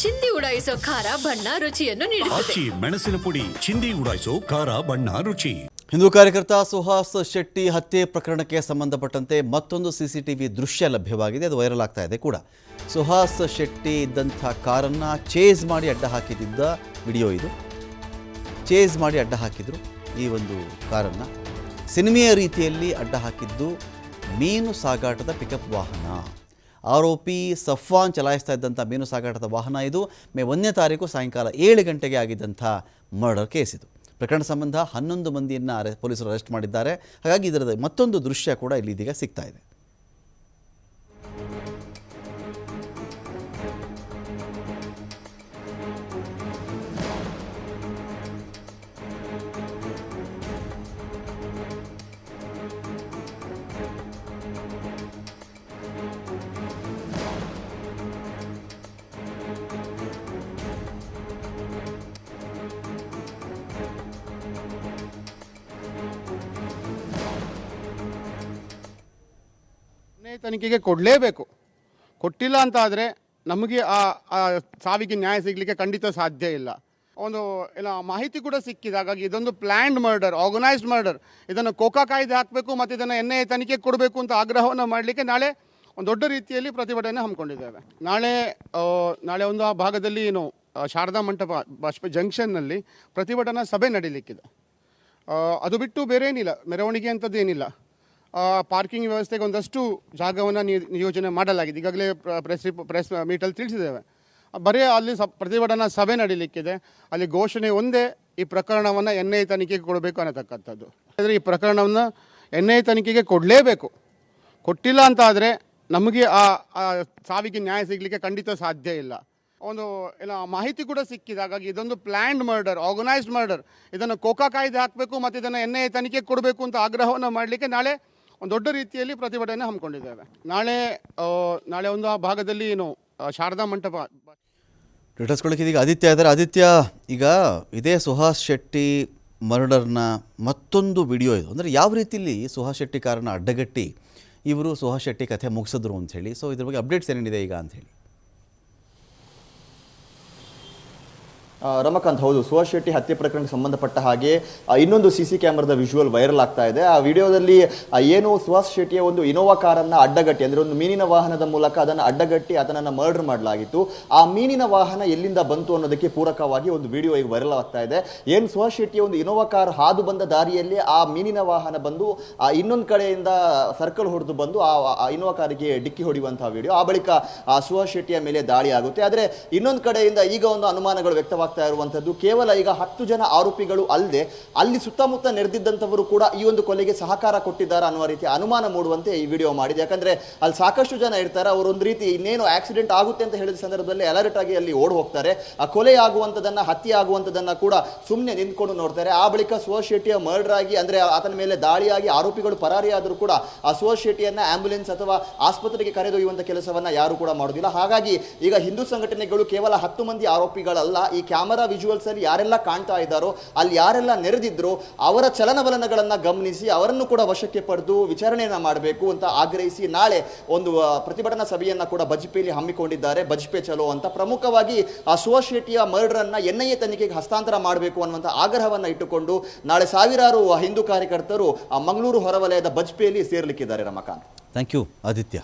ಚಿಂದಿ ಉಡಾಯಿಸೋ ಖಾರ ಬಣ್ಣ ರುಚಿಯನ್ನು ನೀಡುತ್ತದೆ. ಆಚಿ ಮೆಣಸಿನ ಪುಡಿ ಚಿಂದಿ ಉಡಾಯಿಸೋ ಖಾರ ಬಣ್ಣ ರುಚಿ. ಹಿಂದೂ ಕಾರ್ಯಕರ್ತ ಸುಹಾಸ್ ಶೆಟ್ಟಿ ಹತ್ಯೆ ಪ್ರಕರಣಕ್ಕೆ ಸಂಬಂಧಪಟ್ಟಂತೆ ಮತ್ತೊಂದು ಸಿಸಿಟಿವಿ ದೃಶ್ಯ ಲಭ್ಯವಾಗಿದೆ. ಅದು ವೈರಲ್ ಆಗ್ತಾ ಇದೆ ಕೂಡ. ಸುಹಾಸ್ ಶೆಟ್ಟಿ ಇದ್ದಂಥ ಕಾರನ್ನು ಚೇಸ್ ಮಾಡಿ ಅಡ್ಡ ಹಾಕಿದ್ದ ವಿಡಿಯೋ ಇದು. ಚೇಸ್ ಮಾಡಿ ಅಡ್ಡ ಹಾಕಿದ್ರು ಈ ಒಂದು ಕಾರನ್ನು. ಸಿನಿಮೆಯ ರೀತಿಯಲ್ಲಿ ಅಡ್ಡ ಹಾಕಿದ್ದು ಮೀನು ಸಾಗಾಟದ ಪಿಕಪ್ ವಾಹನ. ಆರೋಪಿ ಸಫ್ವಾನ್ ಚಲಾಯಿಸ್ತಾ ಇದ್ದಂಥ ಮೀನು ಸಾಗಾಟದ ವಾಹನ ಇದು. ಮೇ ಒಂದನೇ ತಾರೀಕು ಸಾಯಂಕಾಲ ಏಳು ಗಂಟೆಗೆ ಆಗಿದ್ದಂಥ ಮರ್ಡರ್ ಕೇಸ್ ಇದು. ಪ್ರಕರಣ ಸಂಬಂಧ ಹನ್ನೊಂದು ಮಂದಿಯನ್ನು ಪೊಲೀಸರು ಅರೆಸ್ಟ್ ಮಾಡಿದ್ದಾರೆ. ಹಾಗಾಗಿ ಇದರ ಮತ್ತೊಂದು ದೃಶ್ಯ ಕೂಡ ಇಲ್ಲಿ ಇದೀಗ ಸಿಗ್ತಾ ಇದೆ. ನ್ಯಾಯ ತನಿಖೆಗೆ ಕೊಡಲೇಬೇಕು. ಕೊಟ್ಟಿಲ್ಲ ಅಂತ ಆದರೆ ನಮಗೆ ಆ ಸಾವಿಗೆ ನ್ಯಾಯ ಸಿಗಲಿಕ್ಕೆ ಖಂಡಿತ ಸಾಧ್ಯ ಇಲ್ಲ. ಒಂದು ಇಲ್ಲ ಮಾಹಿತಿ ಕೂಡ ಸಿಕ್ಕಿದೆ. ಹಾಗಾಗಿ ಇದೊಂದು ಪ್ಲ್ಯಾಂಡ್ ಮರ್ಡರ್ ಆರ್ಗನೈಸ್ಡ್ ಮರ್ಡರ್ ಇದನ್ನು ಕೋಕಾ ಕಾಯ್ದೆ ಹಾಕಬೇಕು ಮತ್ತು ಇದನ್ನು ಎನ್ ಐ ತನಿಖೆಗೆ ಕೊಡಬೇಕು ಅಂತ ಆಗ್ರಹವನ್ನು ಮಾಡಲಿಕ್ಕೆ ನಾಳೆ ಒಂದು ದೊಡ್ಡ ರೀತಿಯಲ್ಲಿ ಪ್ರತಿಭಟನೆ ಹಮ್ಮಿಕೊಂಡಿದ್ದೇವೆ. ನಾಳೆ ನಾಳೆ ಒಂದು ಆ ಭಾಗದಲ್ಲಿ ಏನು ಶಾರದಾ ಮಂಟಪ ಬಾಷ್ಪ ಜಂಕ್ಷನ್ನಲ್ಲಿ ಪ್ರತಿಭಟನಾ ಸಭೆ ನಡೀಲಿಕ್ಕಿದೆ. ಅದು ಬಿಟ್ಟು ಬೇರೆ ಏನಿಲ್ಲ ಮೆರವಣಿಗೆ ಅಂಥದ್ದು ಏನಿಲ್ಲ. ಪಾರ್ಕಿಂಗ್ ವ್ಯವಸ್ಥೆಗೆ ಒಂದಷ್ಟು ಜಾಗವನ್ನು ನಿಯೋಜನೆ ಮಾಡಲಾಗಿದೆ. ಈಗಾಗಲೇ ಪ್ರೆಸ್ ಪ್ರೆಸ್ ಮೀಟಲ್ಲಿ ತಿಳಿಸಿದ್ದೇವೆ. ಬರೀ ಅಲ್ಲಿ ಸ, ಪ್ರತಿಭಟನಾ ಸಭೆ ನಡೀಲಿಕ್ಕಿದೆ. ಅಲ್ಲಿ ಘೋಷಣೆ ಒಂದೇ, ಈ ಪ್ರಕರಣವನ್ನು ಎನ್ ಐ ತನಿಖೆಗೆ ಕೊಡಬೇಕು ಅನ್ನತಕ್ಕಂಥದ್ದು. ಆದರೆ ಈ ಪ್ರಕರಣವನ್ನು ಎನ್ ಐ ತನಿಖೆಗೆ ಕೊಡಲೇಬೇಕು. ಕೊಟ್ಟಿಲ್ಲ ಅಂತ ಆದರೆ ನಮಗೆ ಆ ಸಾವಿಗೆ ನ್ಯಾಯ ಸಿಗಲಿಕ್ಕೆ ಖಂಡಿತ ಸಾಧ್ಯ ಇಲ್ಲ. ಒಂದು ಏನೋ ಮಾಹಿತಿ ಕೂಡ ಸಿಕ್ಕಿದೆ. ಹಾಗಾಗಿ ಇದೊಂದು ಪ್ಲ್ಯಾಂಡ್ ಮರ್ಡರ್ ಆರ್ಗನೈಸ್ಡ್ ಮರ್ಡರ್ ಇದನ್ನು ಕೋಕಾ ಕಾಯ್ದೆ ಹಾಕಬೇಕು ಮತ್ತು ಇದನ್ನು ಎನ್ ಐ ತನಿಖೆಗೆ ಕೊಡಬೇಕು ಅಂತ ಆಗ್ರಹವನ್ನು ಮಾಡಲಿಕ್ಕೆ ನಾಳೆ ಒಂದು ದೊಡ್ಡ ರೀತಿಯಲ್ಲಿ ಪ್ರತಿಭಟನೆ ಹಮ್ಮಿಕೊಂಡಿದ್ದೇವೆ. ನಾಳೆ ನಾಳೆ ಒಂದು ಆ ಭಾಗದಲ್ಲಿ ಏನು ಶಾರದಾ ಮಂಟಪ. ಡೀಟೇಲ್ಸ್ಕೊಳ್ಳೋಕೆ ಇದೀಗ ಆದಿತ್ಯ. ಇದ್ದಾರೆ ಆದಿತ್ಯ, ಈಗ ಇದೇ ಸುಹಾಸ್ ಶೆಟ್ಟಿ ಮರ್ಡರ್ನ ಮತ್ತೊಂದು ವಿಡಿಯೋ ಇದು. ಅಂದರೆ ಯಾವ ರೀತಿಯಲ್ಲಿ ಸುಹಾಸ್ ಶೆಟ್ಟಿ ಕಾರನ್ನು ಅಡ್ಡಗಟ್ಟಿ ಇವರು ಸುಹಾಸ್ ಶೆಟ್ಟಿ ಕಥೆ ಮುಗಿಸಿದ್ರು ಅಂಥೇಳಿ ಸೊ ಇದ್ರ ಬಗ್ಗೆ ಅಪ್ಡೇಟ್ಸ್ ಏನೇನಿದೆ ಈಗ ಅಂಥೇಳಿ ರಮಕಾಂತ್, ಹೌದು. ಸುಹಾಸ್ ಶೆಟ್ಟಿ ಹತ್ಯೆ ಪ್ರಕರಣಕ್ಕೆ ಸಂಬಂಧಪಟ್ಟ ಹಾಗೆ ಇನ್ನೊಂದು ಸಿ ಸಿ ಕ್ಯಾಮರಾದ ವಿಜುವಲ್ ವೈರಲ್ ಆಗ್ತಾ ಇದೆ. ಆ ವಿಡಿಯೋದಲ್ಲಿ ಏನು ಸುಹಾಸ್ ಶೆಟ್ಟಿಯ ಒಂದು ಇನೋವಾ ಕಾರನ್ನ ಅಡ್ಡಗಟ್ಟಿ, ಅಂದರೆ ಒಂದು ಮೀನಿನ ವಾಹನದ ಮೂಲಕ ಅದನ್ನು ಅಡ್ಡಗಟ್ಟಿ ಅದನ್ನ ಮರ್ಡರ್ ಮಾಡಲಾಗಿತ್ತು. ಆ ಮೀನಿನ ವಾಹನ ಎಲ್ಲಿಂದ ಬಂತು ಅನ್ನೋದಕ್ಕೆ ಪೂರಕವಾಗಿ ಒಂದು ವಿಡಿಯೋ ಈಗ ವೈರಲ್ ಆಗ್ತಾ ಇದೆ. ಏನು ಸುಹಾಸ್ ಶೆಟ್ಟಿಯ ಒಂದು ಇನೋವಾ ಕಾರ್ ಹಾದು ಬಂದ ದಾರಿಯಲ್ಲಿ ಆ ಮೀನಿನ ವಾಹನ ಬಂದು, ಆ, ಇನ್ನೊಂದು ಕಡೆಯಿಂದ ಸರ್ಕಲ್ ಹೊಡೆದು ಬಂದು ಆ ಆ ಇನೋವಾ ಕಾರಿಗೆ ಡಿಕ್ಕಿ ಹೊಡೆಯುವಂತಹ ವಿಡಿಯೋ. ಆ ಬಳಿಕ, ಆ, ಸುಹಾಸ್ ಶೆಟ್ಟಿಯ ಮೇಲೆ ದಾಳಿ ಆಗುತ್ತೆ. ಆದರೆ ಇನ್ನೊಂದು ಕಡೆಯಿಂದ ಈಗ ಒಂದು ಅನುಮಾನಗಳು ವ್ಯಕ್ತವಾಗ್ತಾ ಇರುವಂತದ್ದು ಕೇವಲ ಈಗ ಹತ್ತು ಜನ ಆರೋಪಿಗಳು ಅಲ್ಲದೆ ಅಲ್ಲಿ ಸುತ್ತಮುತ್ತ ನೆರೆದಿದ್ದಂಥವರು ಕೂಡ ಈ ಒಂದು ಕೊಲೆಗೆ ಸಹಕಾರ ಕೊಟ್ಟಿದ್ದಾರೆ ಅನ್ನುವ ರೀತಿ ಅನುಮಾನ ಮೂಡುವಂತೆ ಈ ವಿಡಿಯೋ ಮಾಡಿದೆ. ಯಾಕಂದ್ರೆ ಅಲ್ಲಿ ಸಾಕಷ್ಟು ಜನ ಇರ್ತಾರೆ, ಅವರು ಒಂದು ರೀತಿ ಇನ್ನೇನು ಆಕ್ಸಿಡೆಂಟ್ ಆಗುತ್ತೆ ಅಂತ ಹೇಳಿದ ಸಂದರ್ಭದಲ್ಲಿ ಅಲರ್ಟ್ ಆಗಿ ಅಲ್ಲಿ ಓಡ್ ಹೋಗ್ತಾರೆ. ಆ ಕೊಲೆ ಆಗುವಂಥದ್ದನ್ನು ಹತ್ಯೆ ಆಗುವಂಥದ್ದನ್ನು ಕೂಡ ಸುಮ್ಮನೆ ನಿಂತ್ಕೊಂಡು ನೋಡ್ತಾರೆ. ಆ ಬಳಿಕ ಸುಹಾಸ್ ಮರ್ಡರ್ ಆಗಿ, ಅಂದ್ರೆ ಆತನ ಮೇಲೆ ದಾಳಿಯಾಗಿ ಆರೋಪಿಗಳು ಪರಾರಿಯಾದರೂ ಕೂಡ ಆ ಸುಹಾಸ್ ಆಂಬ್ಯುಲೆನ್ಸ್ ಅಥವಾ ಆಸ್ಪತ್ರೆಗೆ ಕರೆದೊಯ್ಯುವಂತ ಕೆಲಸವನ್ನ ಯಾರು ಕೂಡ ಮಾಡೋದಿಲ್ಲ. ಹಾಗಾಗಿ ಈಗ ಹಿಂದೂ ಸಂಘಟನೆಗಳು ಕೇವಲ ಹತ್ತು ಮಂದಿ ಆರೋಪಿಗಳಲ್ಲ, ಈ ಕ್ಯಾಮರಾ ವಿಜುವಲ್ಸ್ ಅಲ್ಲಿ ಯಾರೆಲ್ಲ ಕಾಣ್ತಾ ಇದ್ದಾರೋ, ಅಲ್ಲಿ ಯಾರೆಲ್ಲ ನೆರೆದಿದ್ರು, ಅವರ ಚಲನವಲನಗಳನ್ನು ಗಮನಿಸಿ, ಅವರನ್ನು ಕೂಡ ವಶಕ್ಕೆ ಪಡೆದು ವಿಚಾರಣೆಯನ್ನ ಮಾಡಬೇಕು ಅಂತ ಆಗ್ರಹಿಸಿ ನಾಳೆ ಒಂದು ಪ್ರತಿಭಟನಾ ಸಭೆಯನ್ನ ಕೂಡ ಬಜ್ಪೆಯಲ್ಲಿ ಹಮ್ಮಿಕೊಂಡಿದ್ದಾರೆ. ಬಜ್ಪೆ ಚಲೋ ಅಂತ ಪ್ರಮುಖವಾಗಿ, ಆ, ಸುಹಾಸ್ ಶೆಟ್ಟಿಯ ಮರ್ಡರ್ ಅನ್ನ ಎನ್ ಐ ತನಿಖೆಗೆ ಹಸ್ತಾಂತರ ಮಾಡಬೇಕು ಅನ್ನುವಂಥ ಆಗ್ರಹವನ್ನ ಇಟ್ಟುಕೊಂಡು, ನಾಳೆ ಸಾವಿರಾರು ಹಿಂದೂ ಕಾರ್ಯಕರ್ತರು ಮಂಗಳೂರು ಹೊರವಲಯದ ಬಜ್ಪೆಯಲ್ಲಿ ಸೇರ್ಲಿಕ್ಕಿದ್ದಾರೆ ರಮಕಾಂತ್. Thank you Aditya